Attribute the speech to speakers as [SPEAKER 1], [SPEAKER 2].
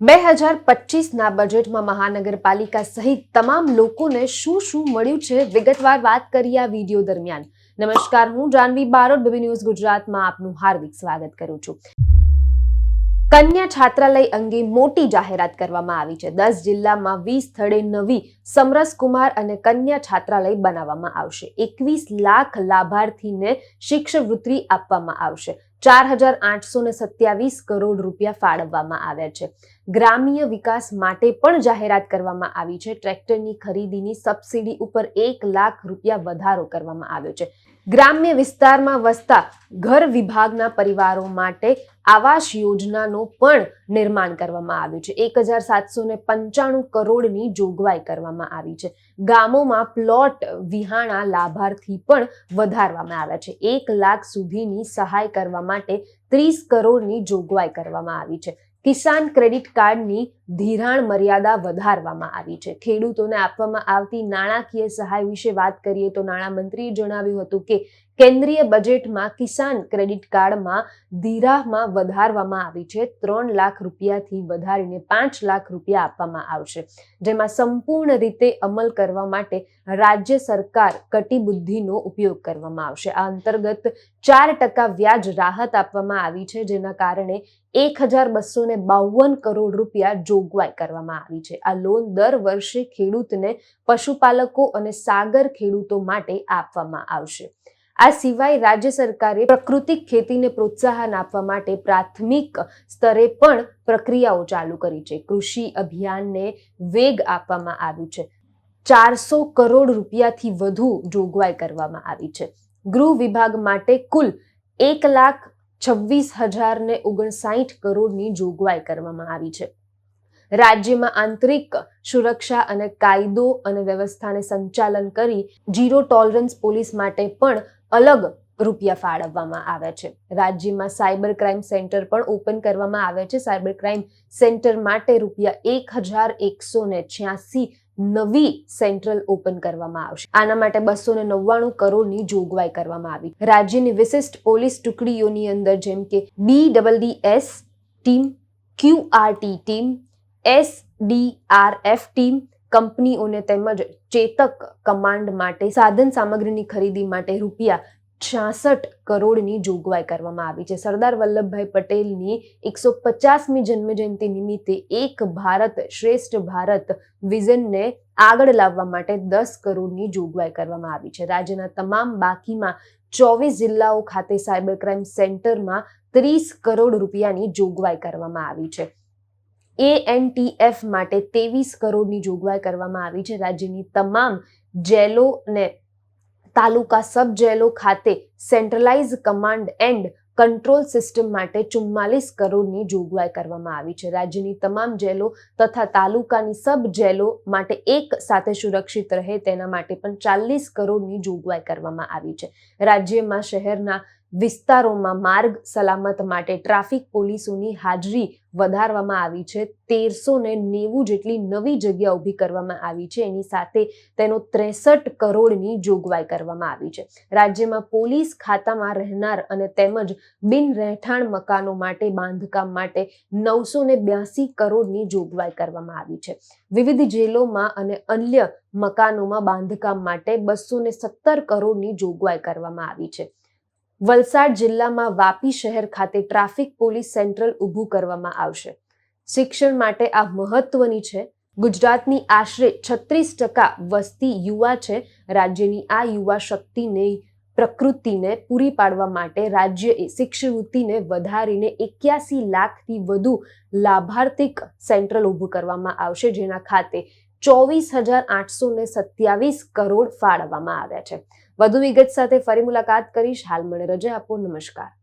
[SPEAKER 1] બે હજાર પચીસના બજેટમાં મહાનગરપાલિકા સહિત તમામ લોકોને શું શું મળ્યું છે? વિગતવાર વાત કરી આ વીડિયો દરમિયાન. નમસ્કાર, હું જાનવી બારોટ, બીબી ન્યૂઝ ગુજરાતમાં આપનું હાર્દિક સ્વાગત કરું છું. કન્યા છાત્રાલય અંગે મોટી જાહેરાત કરવામાં આવી છે. દસ જિલ્લામાં વીસ સ્થળે નવી સમરસ કુમાર અને કન્યા છાત્રાલય બનાવવામાં આવશે. એકવીસ લાખ લાભાર્થીને શિક્ષવૃત્તિ આપવામાં આવશે. ચાર હજાર આઠસો ને સત્યાવીસ કરોડ રૂપિયા ફાળવવામાં આવ્યા છે. ગ્રામ્ય વિકાસ માટે પણ જાહેરાત કરવામાં આવી છે. ટ્રેક્ટરની ખરીદીની સબસિડી ઉપર એક લાખ રૂપિયા વધારો કરવામાં આવ્યો છે. ગ્રામ્ય વિસ્તારમાં વસતા ઘર વિભાગના પરિવારો માટે આવાસ યોજનાનું પણ નિર્માણ કરવામાં આવ્યું છે. એક હજાર સાતસો ને પંચાણું કરોડની જોગવાઈ કરવામાં આવી છે. ગામોમાં પ્લોટ વિહાણા લાભાર્થી પણ વધારવામાં આવ્યા છે. એક લાખ સુધીની સહાય કરવા માટે ત્રીસ કરોડની જોગવાઈ કરવામાં આવી છે. કિસાન ક્રેડિટ કાર્ડની ધિરાણ મર્યાદા વધારવામાં આવી છે. ખેડૂતોને આપવામાં આવતી નાણાકીય સહાય વિશે વાત કરીએ તો નાણામંત્રીએ જણાવ્યું હતું કે કેન્દ્રીય બજેટમાં કિસાન ક્રેડિટ કાર્ડમાં ધીરાહમાં વધારવામાં આવી છે. ત્રણ લાખ રૂપિયાથી વધારીને પાંચ લાખ રૂપિયા આપવામાં આવશે. જેમાં સંપૂર્ણ રીતે અમલ કરવા માટે રાજ્ય સરકાર કટિબુદ્ધિનો ઉપયોગ કરવામાં આવશે. આ અંતર્ગત ચાર ટકા વ્યાજ રાહત આપવામાં આવી છે, જેના કારણે એક હજાર બસો ને બાવન કરોડ રૂપિયા જોગવાઈ કરવામાં આવી છે. આ લોન દર વર્ષે ખેડૂતને પશુપાલકો અને સાગર ખેડૂતો માટે આપવામાં આવશે. આ સિવાય રાજ્ય સરકારે પ્રાકૃતિક ખેતીને પ્રોત્સાહન આપવા માટે પ્રાથમિક સ્તરે પણ પ્રક્રિયાઓ ચાલુ કરી છે. કૃષિ અભિયાનને વેગ આપવામાં આવ્યું છે. ચારસો કરોડ રૂપિયાથી વધુ જોગવાઈ કરવામાં આવી છે. ગૃહ વિભાગ માટે કુલ એક લાખ છવ્વીસ હજાર ને ઓગણસાઠ કરોડની જોગવાઈ કરવામાં આવી છે. રાજ્યમાં આંતરિક સુરક્ષા અને કાયદો અને વ્યવસ્થાને સંચાલન કરી જીરો ટોલરન્સ પોલીસ માટે પણ અલગ રૂપિયા ફાળવવામાં આવે છે. રાજ્યમાં સાયબર ક્રાઇમ સેન્ટર પણ ઓપન કરવામાં આવે છે. સાયબર ક્રાઇમ સેન્ટર માટે રૂપિયા એક હજાર એકસો ને છ્યાસી નવી સેન્ટ્રલ ઓપન કરવામાં આવશે. આના માટે બસો ને નવ્વાણું કરોડની જોગવાઈ કરવામાં આવી. રાજ્યની વિશિષ્ટ પોલીસ ટુકડીઓની અંદર જેમ કે B double D S team QRT team S F team કંપનીઓને તેમજ ચેતક કમાન્ડ માટે સાધન સામગ્રીની ખરીદી માટે રૂપિયા છાસઠ કરોડની જોગવાઈ કરવામાં આવી છે. સરદાર વલ્લભભાઈ પટેલની એકસો પચાસમી જન્મજયંતિ નિમિત્તે એક ભારત શ્રેષ્ઠ ભારત વિઝનને આગળ લાવવા માટે દસ કરોડની જોગવાઈ કરવામાં આવી છે. રાજ્યના તમામ બાકીમાં ચોવીસ જિલ્લાઓ ખાતે સાયબર ક્રાઇમ સેન્ટરમાં ત્રીસ કરોડ રૂપિયાની જોગવાઈ કરવામાં આવી છે. એએનટીએફ માટે ત્રેવીસ કરોડની જોગવાઈ કરવામાં આવી છે. રાજ્યની તમામ જેલો ને તાલુકા સબ જેલો ખાતે centralise command and control system માટે ચુમ્માલીસ કરોડની જોગવાઈ કરવામાં આવી છે. રાજ્યની તમામ જેલો તથા તાલુકાની સબ જેલો માટે એક સાથે સુરક્ષિત રહે તેના માટે પણ ચાલીસ કરોડની જોગવાઈ કરવામાં આવી છે. રાજ્યમાં શહેરના વિસ્તારોમાં માર્ગ સલામત માટે ટ્રાફિક પોલીસોની હાજરી વધારવામાં આવી છે. તેરસો ને નેવું જેટલી નવી જગ્યા ઊભી કરવામાં આવી છે. એની સાથે તેનો ત્રેસઠ કરોડની જોગવાઈ કરવામાં આવી છે. રાજ્યમાં પોલીસ ખાતામાં રહેનાર અને તેમજ બિન રહેઠાણ મકાનો માટે, બાંધકામ માટે નવસો ને બ્યાસી કરોડની જોગવાઈ કરવામાં આવી છે. વિવિધ જેલોમાં અને અન્ય મકાનોમાં બાંધકામ માટે બસો ને સત્તર કરોડની જોગવાઈ કરવામાં આવી છે. વલસાડ જિલ્લામાં વાપી શહેર ખાતે ટ્રાફિક પોલીસ સેન્ટ્રલ ઊભું કરવામાં આવશે. શિક્ષણ માટે આ મહત્વની છે. ગુજરાતની આશરે છત્રીસ ટકા વસ્તી યુવા છે. રાજ્યની આ યુવા શક્તિને, પ્રકૃતિને પૂરી પાડવા માટે રાજ્યએ શિષ્યવૃત્તિને વધારીને એક્યાસી લાખથી વધુ લાભાર્થિક સેન્ટ્રલ ઊભું કરવામાં આવશે. જેના ખાતે ચોવીસ હજાર આઠસો ને સત્યાવીસ કરોડ ફાળવવામાં આવ્યા છે. વધુ વિગત સાથે ફરી મુલાકાત કરીશ. હાલ મને રજા આપો. નમસ્કાર.